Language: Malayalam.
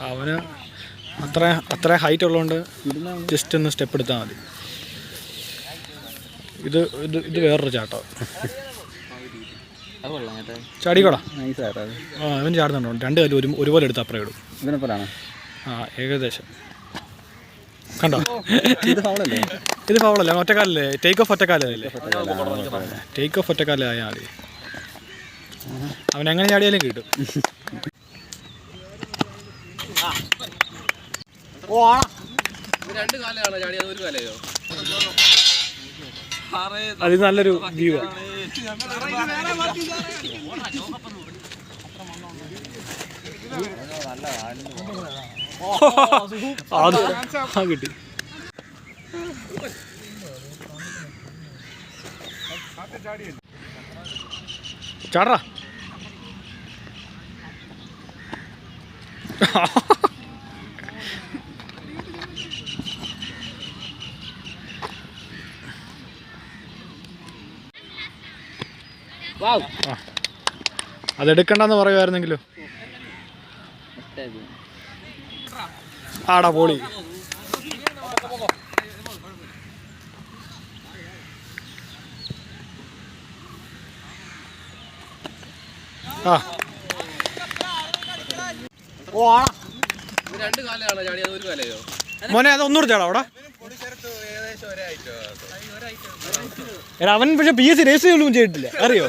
അവന് അത്ര അത്ര ഹൈറ്റ് ഉള്ളതുകൊണ്ട് ജസ്റ്റ് ഒന്ന് സ്റ്റെപ്പ് എടുത്താൽ മതി. ഇത് ഇത് ഇത് വേറൊരു ചാട്ടോ. ചാടിക്കോടാ? ആ അവൻ ചാടുന്നുണ്ടോ? രണ്ട് കാര്യം ഒരു ഒരുപോലെ എടുത്ത് അപ്പുറം ഇടും ആ ഏകദേശം. കണ്ടോ? ഇത് ഫൗളല്ലേ? ഇത് ഫൗളല്ലേ? ഒറ്റക്കാലല്ലേ ടേക്ക് ഓഫ് ഒറ്റക്കാലല്ലേ ടേക്ക് ഓഫ് ഒറ്റക്കാലേ ആയാൽ മതി. അവൻ എങ്ങനെ ചാടിയാലും കിട്ടും. രണ്ട് കാലാണ് ചാടിയത്? ഒരു കാലയോ അത് നല്ലൊരു വ്യൂ അത് കിട്ടി ചാടാ അതെടുക്കണ്ടെന്ന് പറയുമായിരുന്നെങ്കിലോ ആടാ പോളി. ആ. രണ്ട് കാലാണ് ചാടിയത് ഒരു കാലയോ? മോനെ അത് ചേടാ ചാടാ അവിടെ എടാ അവൻ പക്ഷെ പി എസ് സി രജിസ്റ്റർ ചെയ്തൊന്നും ചെയ്തിട്ടില്ല. അറിയോ?